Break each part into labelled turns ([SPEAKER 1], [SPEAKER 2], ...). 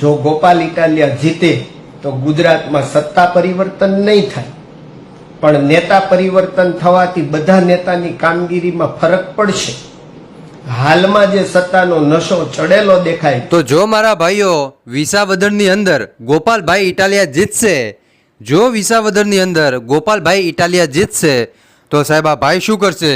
[SPEAKER 1] જો ગોપાલ ઇટાલિયા જીતે, તો ગુજરાતમાં સત્તા પરિવર્તન નહીં થાય. પણ નેતા પરિવર્તન થવાથી બધા નેતાની કામગીરીમાં ફરક પડશે. હાલમાં જે સત્તાનો નશો ચડેલો દેખાય
[SPEAKER 2] તો જો મારા ભાઈઓ, વિસાવદરની અંદર ગોપાલભાઈ ઇટાલિયા જીતશે, જો વિસાવદરની અંદર ગોપાલભાઈ ઇટાલિયા જીતશે, તો સાહેબ આ ભાઈ શું કરશે?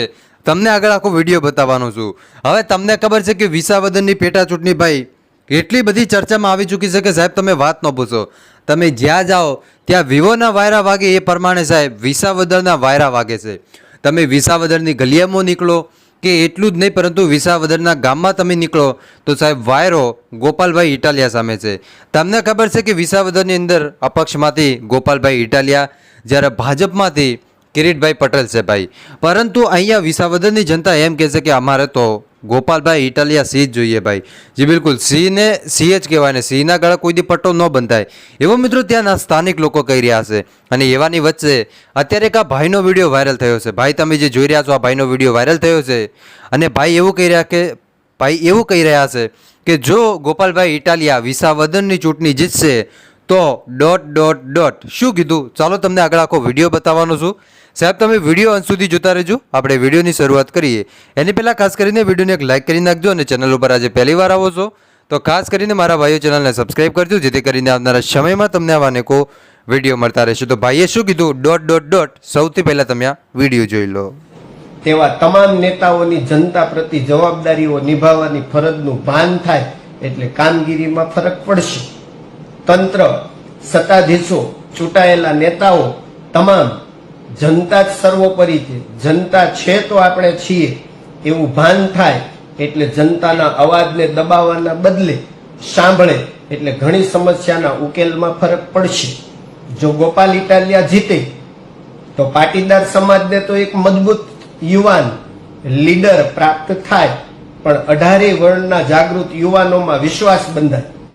[SPEAKER 2] તમને આગળ આખો વીડિયો બતાવવાનો છું. હવે તમને ખબર છે કે વિસાવદરની પેટા ચૂંટણી ભાઈ એટલી બધી ચર્ચામાં આવી ચૂકી છે કે સાહેબ તમે વાત ન પૂછો. તમે જ્યાં જાઓ, ત્યાં વિવોના વાયરા વાગે એ પ્રમાણે સાહેબ વિસાવદરના વાયરા વાગે છે. તમે વિસાવદરની ગલિયામાં નીકળો કે એટલું જ નહીં, પરંતુ વિસાવદરના ગામમાં તમે નીકળો, તો સાહેબ વાયરો ગોપાલભાઈ ઇટાલિયા સામે છે. તમને ખબર છે કે વિસાવદરની અંદર અપક્ષમાંથી ગોપાલભાઈ ઇટાલિયા જ્યારે ભાજપમાંથી કિરીટભાઈ પટેલ છે ભાઈ. પરંતુ અહીંયા વિસાવદરની જનતા એમ કહે છે કે અમારે તો ગોપાલભાઈ ઇટાલિયા સિંહ જ જોઈએ ભાઈ. જી બિલકુલ સિંહને સિંહ જ કહેવાય ને સિંહના ગળા કોઈ દી પટ્ટો ન બંધાય. એવો મિત્રો ત્યાંના સ્થાનિક લોકો કહી રહ્યા છે. અને એવાની વચ્ચે અત્યારે એક આ ભાઈનો વીડિયો વાયરલ થયો છે. ભાઈ, તમે જે જોઈ રહ્યા છો આ ભાઈનો વીડિયો વાયરલ થયો છે. અને ભાઈ એવું કહી રહ્યા કે, ભાઈ એવું કહી રહ્યા છે કે જો ગોપાલભાઈ ઇટાલિયા વિસાવદનની ચૂંટણી જીતશે તો ડોટ ડોટ ડોટ શું કીધું? ચાલો તમને આગળ આખો વીડિયો બતાવવાનો છું. સાહેબ, તમે વીડિયો અંત સુધી જોતા રહેજો. આપણે વિડીયોની શરૂઆત કરીએ. એની પહેલાં ખાસ કરીને વિડીયોને એક લાઇક કરી નાખજો અને ચેનલ ઉપર આજે પહેલી વાર આવો છો, તો ખાસ કરીને મારા ભાઈઓ ચેનલને સબસ્ક્રાઇબ કરજો, જેથી કરીને આવનારા સમયમાં તમને આવા અનેકો વીડિયો મળતા રહેશે. તો ભાઈએ શું કીધું? ડોટ ડોટ ડોટ સૌથી પહેલાં તમે આ વીડિયો જોઈ લો.
[SPEAKER 1] તેવા તમામ નેતાઓની જનતા પ્રતિ જવાબદારીઓ નિભાવવાની ફરજનું ભાન થાય, એટલે કામગીરીમાં ફરક પડશે. તંત્ર, સત્તાધીશો, ચૂંટાયેલા નેતાઓ તમામ જનતા જ સર્વોપરી છે. જનતા છે તો આપણે છીએ. એવું ભાન થાય એટલે જનતાના અવાજને દબાવવાના બદલે સાંભળે એટલે ઘણી સમસ્યાના ઉકેલમાં ફરક પડશે. જો ગોપાલ ઇટાલિયા જીતે, તો પાટીદાર સમાજને તો એક મજબૂત યુવાન, લીડર પ્રાપ્ત થાય. પણ અઢારે વર્ણના જાગૃત યુવાનોમાં વિશ્વાસ બંધાય.